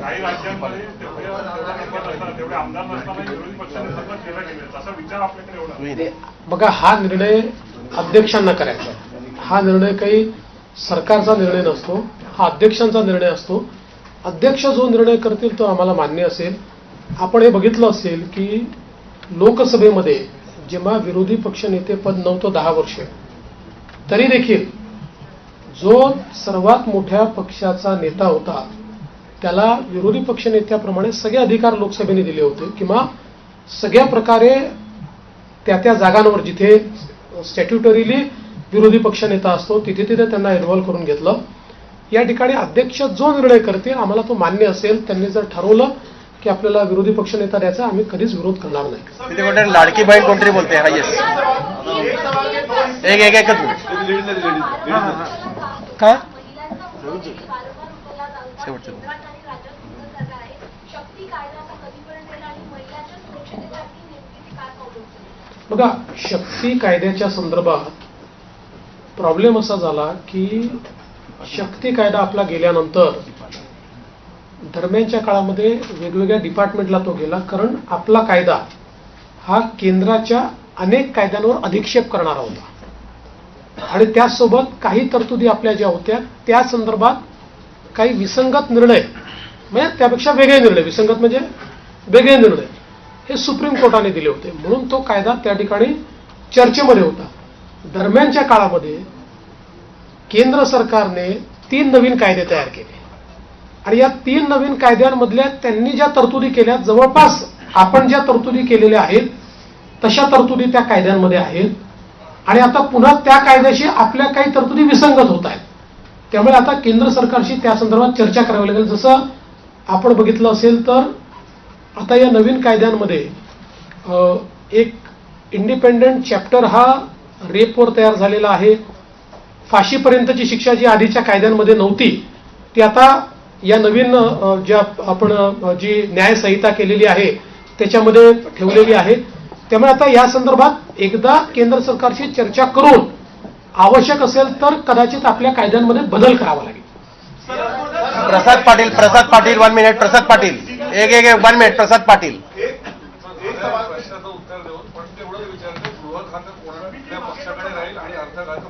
काही राज्यांमध्ये तेवढे आमदार नसताना विरोधी पक्षाने केला गेले तसा विचार आपल्याकडे एवढा बघा हा निर्णय अध्यक्षांना करायचा हा निर्णय काही सरकारचा निर्णय नसतो हा अध्यक्षांचा निर्णय असतो. अध्यक्ष जो निर्णय करतील तो आम्हाला मान्य असेल. आपण हे बघितलं असेल की लोकसभेमध्ये जेव्हा विरोधी पक्षनेते पद नव्हतं दहा वर्ष तरी देखील जो सर्वात मोठ्या पक्षाचा नेता होता त्याला विरोधी पक्षनेत्याप्रमाणे सगळे अधिकार लोकसभेने दिले होते किंवा सगळ्या प्रकारे त्या त्या जागांवर जिथे स्टॅट्युटरीली विरोधी पक्षनेता असतो तिथे तिथे त्यांना इन्व्हॉल्व्ह करून घेतलं. या ठिकाणी अध्यक्ष जो निर्णय करतील आम्हाला तो मान्य असेल. त्यांनी जर ठरवलं की आपल्याला विरोधी पक्षनेता द्यायचा आम्ही कधीच विरोध करणार नाही. लाडकी बहीण कोणतरी बोलते? एक एक एकच काय? बघा शक्ती कायद्याच्या संदर्भात प्रॉब्लेम असा झाला की शक्ती कायदा आपला गेल्यानंतर दरम्यानच्या काळामध्ये वेगवेगळ्या डिपार्टमेंटला तो गेला. कारण आपला कायदा हा केंद्राच्या अनेक कायद्यांवर अधिक्षेप करणारा होता. आणि त्याचसोबत काही तरतुदी आपल्या ज्या होत्या त्या संदर्भात काही विसंगत निर्णय म्हणजे त्यापेक्षा वेगळे निर्णय. विसंगत म्हणजे वेगळे निर्णय. हे सुप्रीम कोर्टाने दिले होते. म्हणून तो कायदा त्या ठिकाणी चर्चेमध्ये होता. दरम्यानच्या काळामध्ये केंद्र सरकारने तीन नवीन कायदे तयार केले. आणि या तीन नवीन कायद्यांमधल्या त्यांनी ज्या तरतुदी केल्या जवळपास आपण ज्या तरतुदी केलेल्या आहेत तशा तरतुदी त्या कायद्यांमध्ये आहेत. आणि आता पुन्हा त्या कायद्याशी आपल्या काही तरतुदी विसंगत होत आहेत. त्यामुळे आता केंद्र सरकारशी त्या संदर्भात चर्चा करावी लागेल. जसं आपण बघितलं असेल तर आता या नवीन कायद्यांमध्ये एक इंडिपेंडंट चॅप्टर हा रेपवर तयार झालेला आहे. फाशीपर्यंतची शिक्षा जी आधीच्या कायद्यांमध्ये नव्हती ती आता या नवीन ज्या आपण जी न्यायसंहिता केलेली आहे त्याच्यामध्ये ठेवलेली आहे. त्यामुळे आता या संदर्भात एकदा केंद्र सरकारशी चर्चा करून आवश्यक असेल तर कदाचित आपल्या कायद्यांमध्ये बदल करावा लागेल. Prasad Patil Prasad Patil one minute Prasad Patil. एक एक वन मिनिट प्रसाद पाटील. उत्तर देऊन पण तेवढं गृह खातं